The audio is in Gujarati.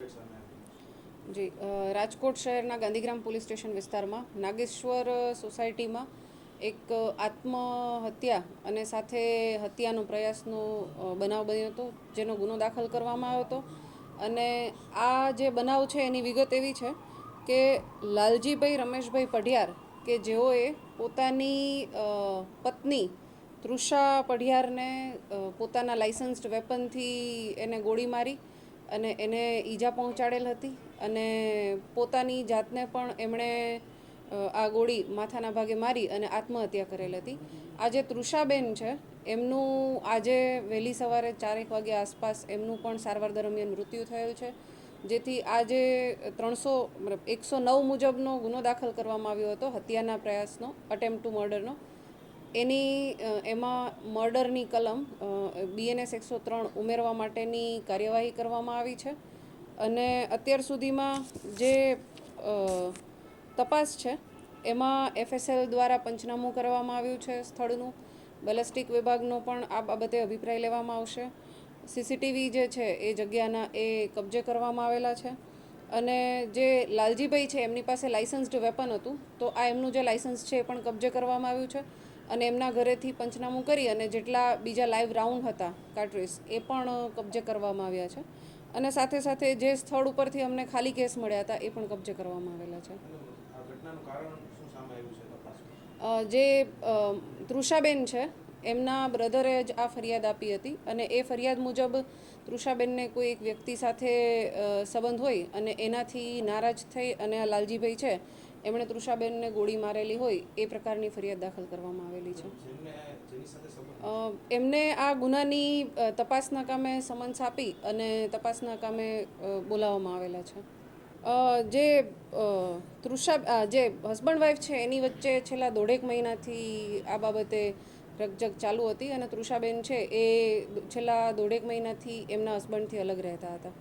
જી રાજકોટ શહેરના ગાંધીગ્રામ પોલીસ સ્ટેશન વિસ્તારમાં નાગેશ્વર સોસાયટીમાં એક આત્મહત્યા અને સાથે હત્યાનો પ્રયાસનો બનાવ બન્યો હતો, જેનો ગુનો દાખલ કરવામાં આવ્યો હતો. અને આ જે બનાવ છે, એની વિગત એવી છે કે લાલજીભાઈ રમેશભાઈ પઢિયાર કે જેઓએ પોતાની પત્ની તૃષા પઢિયારને પોતાના લાઇસન્સ્ડ વેપનથી એને ગોળી મારી અને એને ઈજા પહોંચાડેલ હતી અને પોતાની જાતને પણ એમણે આ ગોળી માથાના ભાગે મારી અને આત્મહત્યા કરેલ હતી. આ જે તૃષાબેન છે, એમનું આજે વહેલી સવારે ચારેક વાગે આસપાસ એમનું પણ સારવાર દરમિયાન મૃત્યુ થયેલ છે, જેથી આજે ત્રણસો, મતલબ એકસો નવ મુજબનો ગુનો દાખલ કરવામાં આવ્યો હતો, હત્યાના પ્રયાસનો અટેમ્પ ટુ મર્ડરનો એની એમાં મર્ડરની કલમ બીએનએસ એકસો ત્રણ ઉમેરવા માટેની કાર્યવાહી કરવામાં આવી છે. અને અત્યાર સુધીમાં જે તપાસ છે, એમાં એફએસએલ દ્વારા પંચનામું કરવામાં આવ્યું છે સ્થળનું. બેલેસ્ટિક વિભાગનો પણ આ બાબતે અભિપ્રાય લેવામાં આવશે. સીસીટીવી જે છે, એ જગ્યાના, એ કબજે કરવામાં આવેલા છે. અને જે લાલજીભાઈ છે, એમની પાસે લાઇસન્સ્ડ વેપન હતું, તો આ એમનું જે લાઇસન્સ છે, એ પણ કબજે કરવામાં આવ્યું છે. અને એમના ઘરેથી પંચનામું કરી અને જેટલા બીજા લાઈવ રાઉન્ડ હતા કાર્ટ્રીસ એ પણ કબજે કરવામાં આવ્યા છે. અને સાથે સાથે જે સ્થળ ઉપરથી અમને ખાલી કેસ મળ્યા હતા એ પણ કબજે કરવામાં આવેલા છે. જે તૃષાબેન છે એમના બ્રધરે જ આ ફરિયાદ આપી હતી અને એ ફરિયાદ મુજબ તૃષાબેનને કોઈ એક વ્યક્તિ સાથે સંબંધ હોય અને એનાથી નારાજ થઈ અને આ લાલજીભાઈ છે એમણે તૃષાબેનને ગોળી મારેલી હોય એ પ્રકારની ફરિયાદ દાખલ કરવામાં આવેલી છે. એમને આ ગુનાની તપાસના કામે સમન્સ આપી અને તપાસના કામે બોલાવવામાં આવેલા છે. જે તૃષા જે હસબન્ડ વાઈફ છે એની વચ્ચે છેલ્લા દોઢેક મહિનાથી આ બાબતે રકજક ચાલુ હતી અને તૃષાબેન છે એ છેલ્લા દોઢેક મહિનાથી એમના હસબન્ડથી અલગ રહેતા હતા.